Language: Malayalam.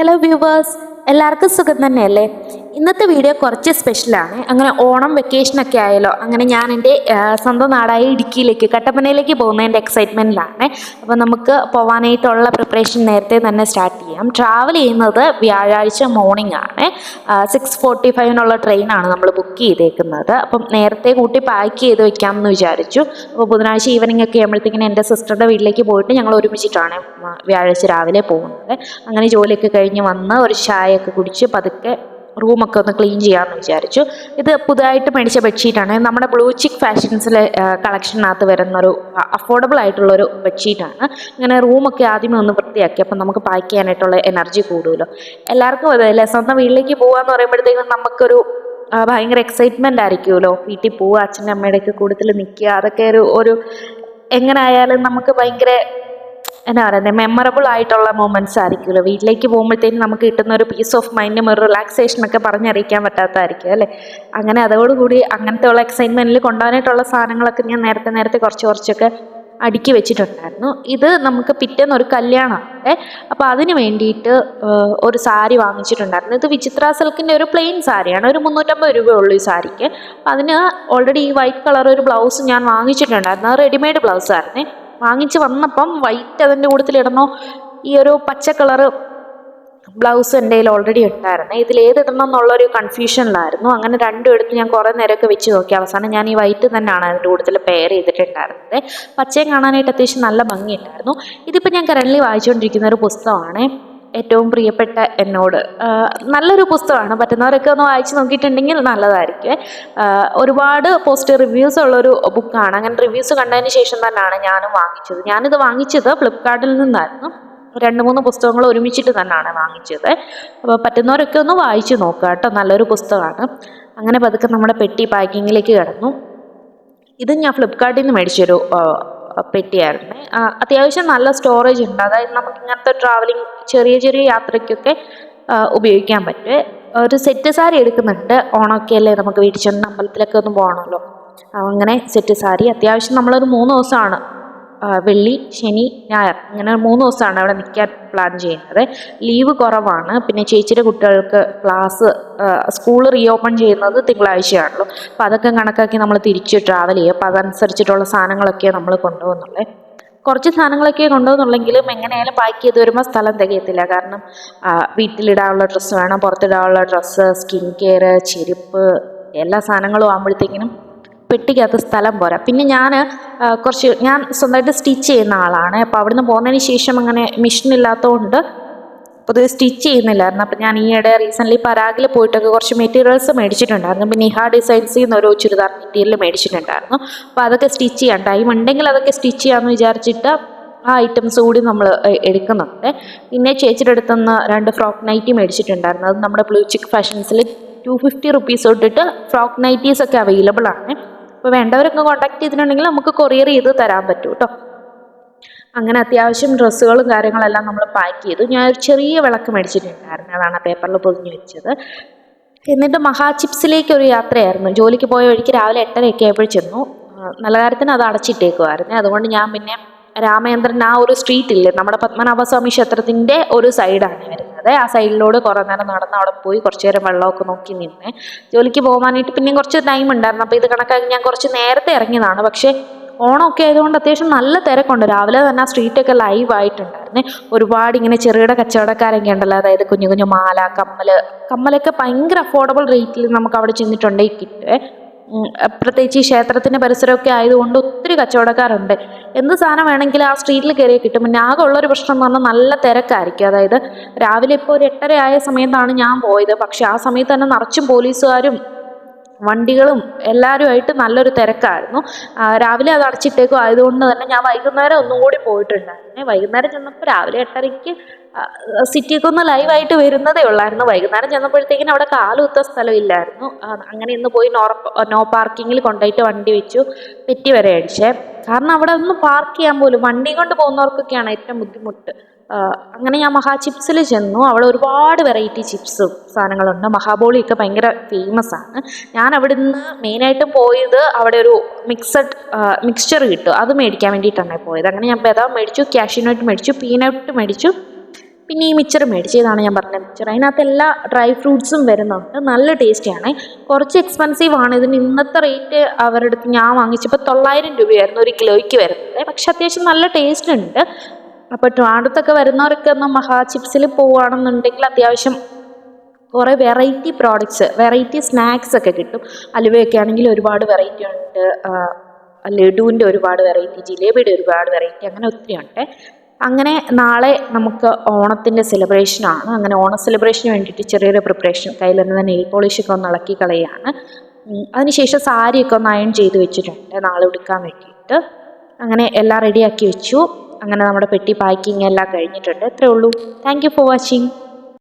hello viewers. എല്ലാവർക്കും സുഖം തന്നെയല്ലേ? ഇന്നത്തെ വീഡിയോ കുറച്ച് സ്പെഷ്യലാണ് അങ്ങനെ ഓണം വെക്കേഷനൊക്കെ ആയല്ലോ. അങ്ങനെ ഞാൻ എന്റെ സ്വന്തം നാടായ ഇടുക്കിയിലേക്ക് കട്ടപ്പനയിലേക്ക് പോകുന്നതിന്റെ എക്സൈറ്റ്മെന്റിലാണ് അപ്പോൾ നമുക്ക് പോകാനായിട്ടുള്ള പ്രിപ്പറേഷൻ നേരത്തെ തന്നെ സ്റ്റാർട്ട് ചെയ്യാം. ട്രാവൽ ചെയ്യുന്നത് വ്യാഴാഴ്ച മോർണിംഗ് ആണ്. സിക്സ് ഫോർട്ടി ഫൈവിനുള്ള ട്രെയിനാണ് നമ്മൾ ബുക്ക് ചെയ്തേക്കുന്നത്. അപ്പം നേരത്തെ കൂട്ടി പാക്ക് ചെയ്ത് വെക്കാമെന്ന് വിചാരിച്ചു. അപ്പോൾ ബുധനാഴ്ച ഈവനിങ് ഒക്കെ ആകുമ്പോഴത്തേക്കിനും എന്റെ സിസ്റ്ററുടെ വീട്ടിലേക്ക് പോയിട്ട് ഞങ്ങൾ ഒരുമിച്ചിട്ടാണ് വ്യാഴാഴ്ച രാവിലെ പോകുന്നത്. അങ്ങനെ ജോലിയൊക്കെ കഴിഞ്ഞ് വന്ന് ഒരു ചായയൊക്കെ കുടിച്ച് പതുക്കെ റൂമൊക്കെ ഒന്ന് ക്ലീൻ ചെയ്യാമെന്ന് വിചാരിച്ചു. ഇത് പുതുതായിട്ട് മേടിച്ച ബെഡ്ഷീറ്റാണ് നമ്മുടെ ബ്ലൂ ചിക്ക് ഫാഷൻസിലെ കളക്ഷനകത്ത് വരുന്നൊരു അഫോർഡബിൾ ആയിട്ടുള്ളൊരു ബെഡ്ഷീറ്റാണ് ഇങ്ങനെ റൂമൊക്കെ ആദ്യമേ ഒന്ന് വൃത്തിയാക്കി അപ്പം നമുക്ക് പാക്ക് ചെയ്യാനായിട്ടുള്ള എനർജി കൂടുമല്ലോ എല്ലാവർക്കും അതല്ലേ സ്വന്തം വീട്ടിലേക്ക് പോകാമെന്ന് പറയുമ്പോഴത്തേക്കും നമുക്കൊരു ഭയങ്കര എക്സൈറ്റ്മെന്റ് ആയിരിക്കുമല്ലോ വീട്ടിൽ പോവുക അച്ഛന്റെ അമ്മയുടെയൊക്കെ കൂടുതൽ നിൽക്കുക അതൊക്കെ ഒരു ഒരു എങ്ങനെ ആയാലും നമുക്ക് ഭയങ്കര എന്നാ പറയുന്നത് മെമ്മറബിൾ ആയിട്ടുള്ള മൂമെന്റ്സ് ആയിരിക്കുമല്ലോ. വീട്ടിലേക്ക് പോകുമ്പോഴത്തേക്കും നമുക്ക് കിട്ടുന്ന ഒരു പീസ് ഓഫ് മൈൻഡും ഒരു റിലാക്സേഷൻ ഒക്കെ പറഞ്ഞറിയിക്കാൻ പറ്റാത്തതായിരിക്കും അല്ലേ? അങ്ങനെ അതോടുകൂടി അങ്ങനത്തെ ഉള്ള എക്സൈറ്റ്മെന്റിൽ കൊണ്ടുപോകാനായിട്ടുള്ള സാധനങ്ങളൊക്കെ ഞാൻ നേരത്തെ നേരത്തെ കുറച്ച് കുറച്ചൊക്കെ അടുക്കി വെച്ചിട്ടുണ്ടായിരുന്നു. ഇത് നമുക്ക് പിറ്റേന്ന് ഒരു കല്യാണമാണ്. അപ്പോൾ അതിന് വേണ്ടിയിട്ട് ഒരു സാരി വാങ്ങിച്ചിട്ടുണ്ടായിരുന്നു. ഇത് വിചിത്ര സിൽക്കിന്റെ ഒരു പ്ലെയിൻ സാരിയാണ്. ഒരു മുന്നൂറ്റമ്പത് രൂപയുള്ളൂ ഈ സാരിക്ക്. അതിന് ഓൾറെഡി ഈ വൈറ്റ് കളർ ഒരു ബ്ലൗസ് ഞാൻ വാങ്ങിച്ചിട്ടുണ്ടായിരുന്നു. റെഡിമെയ്ഡ് ബ്ലൗസ് ആയിരുന്നേ. വാങ്ങിച്ച് വന്നപ്പം വൈറ്റ് അതിന്റെ കൂട്ടത്തിൽ ഇടണോ? ഈ ഒരു പച്ച കളറ് ബ്ലൗസ് എന്റെ കയ്യിൽ ഓൾറെഡി ഉണ്ടായിരുന്നു. ഇതിൽ ഏത് ഇടണം എന്നുള്ളൊരു കൺഫ്യൂഷനിലായിരുന്നു അങ്ങനെ രണ്ടും എടുത്ത് ഞാൻ കുറേ നേരമൊക്കെ വെച്ച് നോക്കി. അവസാനം ഞാൻ ഈ വൈറ്റ് തന്നെയാണ് അതിന്റെ കൂടുതൽ പെയർ ചെയ്തിട്ടുണ്ടായിരുന്നത്. പച്ചയും കാണാനായിട്ട് അത്യാവശ്യം നല്ല ഭംഗിയുണ്ടായിരുന്നു. ഇതിപ്പോൾ ഞാൻ കറന്റ് വായിച്ചുകൊണ്ടിരിക്കുന്ന ഒരു പുസ്തകമാണ്. ഏറ്റവും പ്രിയപ്പെട്ട എന്നോട്. നല്ലൊരു പുസ്തകമാണ്. പറ്റുന്നവരൊക്കെ ഒന്ന് വായിച്ച് നോക്കിയിട്ടുണ്ടെങ്കിൽ നല്ലതായിരിക്കും. ഒരുപാട് പോസ്റ്റ് റിവ്യൂസ് ഉള്ളൊരു ബുക്കാണ് അങ്ങനെ റിവ്യൂസ് കണ്ടതിന് ശേഷം തന്നെയാണ് ഞാനും വാങ്ങിച്ചത്. ഞാനിത് വാങ്ങിച്ചത് ഫ്ലിപ്കാർട്ടിൽ നിന്നായിരുന്നു. രണ്ട് മൂന്ന് പുസ്തകങ്ങൾ ഒരുമിച്ചിട്ട് തന്നെയാണ് വാങ്ങിച്ചത്. അപ്പോൾ പറ്റുന്നവരൊക്കെ ഒന്ന് വായിച്ചു നോക്കുക കേട്ടോ. നല്ലൊരു പുസ്തകമാണ്. അങ്ങനെ പതുക്കെ നമ്മുടെ പെട്ടി പാക്കിങ്ങിലേക്ക് കിടന്നു. ഇത് ഞാൻ ഫ്ലിപ്കാർട്ടിൽ നിന്ന് മേടിച്ചൊരു പെട്ടിയായിരുന്നു. അത്യാവശ്യം നല്ല സ്റ്റോറേജ് ഉണ്ട്. അതായത് നമുക്ക് ഇങ്ങനത്തെ ട്രാവലിംഗ് ചെറിയ ചെറിയ യാത്രയ്ക്കൊക്കെ ഉപയോഗിക്കാൻ പറ്റും. ഒരു സെറ്റ് സാരി എടുക്കുന്നുണ്ട്. ഓണമൊക്കെ അല്ലേ നമുക്ക് വീട്ടിൽ ചെന്ന് അമ്പലത്തിലൊക്കെ ഒന്ന് പോകണമല്ലോ അങ്ങനെ സെറ്റ് സാരി അത്യാവശ്യം നമ്മളൊരു മൂന്ന് ദിവസമാണ് വെള്ളി ശനി ഞായർ ഇങ്ങനെ മൂന്ന് ദിവസമാണ് അവിടെ നിൽക്കാൻ പ്ലാൻ ചെയ്യുന്നത്. ലീവ് കുറവാണ്. പിന്നെ ചേച്ചിയുടെ കുട്ടികൾക്ക് ക്ലാസ് സ്കൂൾ റീഓപ്പൺ ചെയ്യുന്നത് തിങ്കളാഴ്ചയാണല്ലോ. അപ്പോൾ അതൊക്കെ കണക്കാക്കി നമ്മൾ തിരിച്ച് ട്രാവൽ ചെയ്യും. അപ്പോൾ അതനുസരിച്ചിട്ടുള്ള സാധനങ്ങളൊക്കെ നമ്മൾ കൊണ്ടുപോകുന്നുള്ളേ കുറച്ച് സാധനങ്ങളൊക്കെ കൊണ്ടുപോകുന്നുള്ളെങ്കിലും എങ്ങനെയായാലും പാക്ക് ചെയ്ത് വരുമ്പോൾ സ്ഥലം തികയത്തില്ല. കാരണം വീട്ടിലിടാനുള്ള ഡ്രസ്സ് വേണം പുറത്തിടാനുള്ള ഡ്രസ്സ് സ്കിൻ കെയർ ചെരുപ്പ് എല്ലാ സാധനങ്ങളും ആകുമ്പോഴത്തേക്കിനും പെട്ടിക്കകത്ത് സ്ഥലം പോരാ പിന്നെ ഞാൻ കുറച്ച് ഞാൻ സ്വന്തമായിട്ട് സ്റ്റിച്ച് ചെയ്യുന്ന ആളാണ്. അപ്പോൾ അവിടുന്ന് പോകുന്നതിന് ശേഷം അങ്ങനെ മെഷീൻ ഇല്ലാത്തതുകൊണ്ട് പൊതുവെ സ്റ്റിച്ച് ചെയ്യുന്നില്ലായിരുന്നു. അപ്പം ഞാൻ ഈയിടെ റീസെന്റ്ലി പരാഗിൽ പോയിട്ടൊക്കെ കുറച്ച് മെറ്റീരിയൽസ് മേടിച്ചിട്ടുണ്ടായിരുന്നു. പിന്നെ നിഹ ഡിസൈൻസ് നിന്ന് ഒരു ചുരിദാർ മെറ്റീരിയൽ മേടിച്ചിട്ടുണ്ടായിരുന്നു. അപ്പോൾ അതൊക്കെ സ്റ്റിച്ച് ചെയ്യാൻ ടൈം ഉണ്ടെങ്കിൽ അതൊക്കെ സ്റ്റിച്ച് ചെയ്യാമെന്ന് വിചാരിച്ചിട്ട് ആ ഐറ്റംസ് കൂടി നമ്മൾ എടുക്കുന്നുണ്ട്. പിന്നെ ചേച്ചിയുടെ അടുത്തുനിന്ന് രണ്ട് ഫ്രോക്ക് നൈറ്റി മേടിച്ചിട്ടുണ്ടായിരുന്നു. അത് നമ്മുടെ ബ്ലൂ ചിക്ക് ഫാഷൻസിൽ ടു ഫിഫ്റ്റി റുപ്പീസ് തൊട്ടിട്ട് ഫ്രോക്ക് നൈറ്റീസ് ഒക്കെ അവൈലബിൾ ആണ്. അപ്പോൾ വേണ്ടവരൊക്കെ കോൺടാക്ട് ചെയ്തിട്ടുണ്ടെങ്കിൽ നമുക്ക് കൊറിയർ ചെയ്ത് തരാൻ പറ്റും കേട്ടോ അങ്ങനെ അത്യാവശ്യം ഡ്രസ്സുകളും കാര്യങ്ങളെല്ലാം നമ്മൾ പാക്ക് ചെയ്തു. ഞാൻ ഒരു ചെറിയ വിളക്ക് മേടിച്ചിട്ടുണ്ടായിരുന്നു. അതാണ് പേപ്പറിൽ പൊതിഞ്ഞ് വെച്ചത്. എന്നിട്ട് മഹാചിപ്സിലേക്ക് ഒരു യാത്രയായിരുന്നു. ജോലിക്ക് പോയ വഴിക്ക് രാവിലെ എട്ടരയൊക്കെ ആയപ്പോൾ ചെന്നു. നല്ല കാര്യത്തിന് അത് അടച്ചിട്ടേക്കുമായിരുന്നു അതുകൊണ്ട് ഞാൻ പിന്നെ രാമേന്ദ്രൻ ആ ഒരു സ്ട്രീറ്റ് ഇല്ലേ? നമ്മുടെ പത്മനാഭസ്വാമി ക്ഷേത്രത്തിന്റെ ഒരു സൈഡാണ് വരുന്നത്. ആ സൈഡിലൂടെ കുറേ നേരം നടന്ന് അവിടെ പോയി കുറച്ച് നേരം വെള്ളമൊക്കെ നോക്കി നിന്ന് ജോലിക്ക് പോകാനായിട്ട് പിന്നെയും കുറച്ച് ടൈം ഉണ്ടായിരുന്നു. അപ്പോൾ ഇത് കണക്കാക്കി ഞാൻ കുറച്ച് നേരത്തെ ഇറങ്ങിയതാണ്. പക്ഷേ ഓണമൊക്കെ ആയതുകൊണ്ട് അത്യാവശ്യം നല്ല തിരക്കുണ്ട്. രാവിലെ തന്നെ ആ സ്ട്രീറ്റൊക്കെ ലൈവ് ആയിട്ടുണ്ടായിരുന്നു. ഒരുപാട് ഇങ്ങനെ ചെറുകിട കച്ചവടക്കാരൊക്കെ ഉണ്ടല്ലോ. അതായത് കുഞ്ഞു കുഞ്ഞു മാല കമ്മൽ കമ്മലൊക്കെ ഭയങ്കര അഫോർഡബിൾ റേറ്റിൽ നമുക്ക് അവിടെ ചെന്നിട്ടുണ്ടെങ്കിൽ കിട്ടുമേ ഉം, പ്രത്യേകിച്ച് ഈ ക്ഷേത്രത്തിന്റെ പരിസരമൊക്കെ ആയതുകൊണ്ട് ഒത്തിരി കച്ചവടക്കാരുണ്ട്. എന്ത് സാധനം വേണമെങ്കിലും ആ സ്ട്രീറ്റിൽ കയറി കിട്ടും. പിന്നെ ആകെ ഉള്ളൊരു പ്രശ്നം എന്ന് പറഞ്ഞാൽ നല്ല തിരക്കായിരിക്കും. അതായത് രാവിലെ ഇപ്പോൾ ഒരു എട്ടര ആയ സമയത്താണ് ഞാൻ പോയത്. പക്ഷെ ആ സമയത്ത് തന്നെ നിറച്ചും പോലീസുകാരും വണ്ടികളും എല്ലാവരുമായിട്ട് നല്ലൊരു തിരക്കായിരുന്നു. രാവിലെ അത് അടച്ചിട്ടേക്കും. ആയതുകൊണ്ട് തന്നെ ഞാൻ വൈകുന്നേരം ഒന്നും കൂടി പോയിട്ടുണ്ടായിരുന്നു. വൈകുന്നേരം ചെന്നപ്പോൾ രാവിലെ എട്ടരയ്ക്ക് സിറ്റിയൊക്കെ ഒന്ന് ലൈവായിട്ട് വരുന്നതേ ഉള്ളായിരുന്നു. വൈകുന്നേരം ചെന്നപ്പോഴത്തേക്കിനും അവിടെ കാലുത്ത സ്ഥലമില്ലായിരുന്നു. അങ്ങനെ ഇന്ന് പോയി നോ നോ പാർക്കിങ്ങിൽ കൊണ്ടുപോയിട്ട് വണ്ടി വെച്ചു. പെറ്റി വരെ അടിച്ചേ. കാരണം അവിടെ ഒന്ന് പാർക്ക് ചെയ്യാൻ പോലും വണ്ടി കൊണ്ട് പോകുന്നവർക്കൊക്കെയാണ് ഏറ്റവും ബുദ്ധിമുട്ട്. അങ്ങനെ ഞാൻ മഹാ ചിപ്സിൽ ചെന്നു. അവിടെ ഒരുപാട് വെറൈറ്റി ചിപ്സും സാധനങ്ങളുണ്ട്. മഹാബോളിയൊക്കെ ഭയങ്കര ഫേമസ് ആണ്. ഞാൻ അവിടെ നിന്ന് മെയിനായിട്ടും പോയത് അവിടെ ഒരു മിക്സഡ് മിക്സ്ചർ കിട്ടും. അത് മേടിക്കാൻ വേണ്ടിയിട്ടാണ് പോയത്. അങ്ങനെ ഞാൻ ബദാം മേടിച്ചു? കാഷ്യൂനട്ട് മേടിച്ചു പീനട്ട് മേടിച്ചു പിന്നെ ഈ മിച്ചർ മേടിച്ചതാണ് ഞാൻ പറഞ്ഞ മിച്ചർ അതിനകത്ത് എല്ലാ ഡ്രൈ ഫ്രൂട്ട്സും വരുന്നുണ്ട്. നല്ല ടേസ്റ്റിയാണ് കുറച്ച് എക്സ്പെൻസീവ് ആണ്. ഇതിന് ഇന്നത്തെ റേറ്റ് അവരുടെ അടുത്ത് ഞാൻ വാങ്ങിച്ചപ്പോൾ തൊള്ളായിരം രൂപയായിരുന്നു ഒരു കിലോയ്ക്ക് വരുന്നത്. പക്ഷെ അത്യാവശ്യം നല്ല ടേസ്റ്റ് ഉണ്ട്. അപ്പോൾ ട്രാണ്ടത്തൊക്കെ വരുന്നവർക്ക് ഒന്ന് മഹാ ചിപ്സിൽ പോവുകയാണെന്നുണ്ടെങ്കിൽ അത്യാവശ്യം കുറേ വെറൈറ്റി പ്രോഡക്റ്റ്സ് വെറൈറ്റി സ്നാക്സ് ഒക്കെ കിട്ടും. അലുവയൊക്കെ ആണെങ്കിൽ ഒരുപാട് വെറൈറ്റി ഉണ്ട്. ലഡുവിന്റെ ഒരുപാട് വെറൈറ്റി ജിലേബിയുടെ ഒരുപാട് വെറൈറ്റി അങ്ങനെ ഒത്തിരി ഉണ്ട്. അങ്ങനെ നാളെ നമുക്ക് ഓണത്തിന്റെ സെലിബ്രേഷനാണ് അങ്ങനെ ഓണ സെലിബ്രേഷന് വേണ്ടിയിട്ട് ചെറിയൊരു പ്രിപ്പറേഷൻ കയ്യിലിരുന്ന നെയിൽ പോളിഷൊക്കെ ഒന്ന് ഇളക്കി കളയാണ്. അതിനുശേഷം സാരിയൊക്കെ ഒന്ന് അയൺ ചെയ്ത് വെച്ചിട്ടുണ്ട് നാളെ ഉടുക്കാൻ വേണ്ടിയിട്ട്. അങ്ങനെ എല്ലാം റെഡിയാക്കി വെച്ചു. അങ്ങനെ നമ്മുടെ പെട്ടി പാക്കിംഗ് എല്ലാം കഴിഞ്ഞിട്ടുണ്ട്. ഇത്രേ ഉള്ളൂ. Thank for watching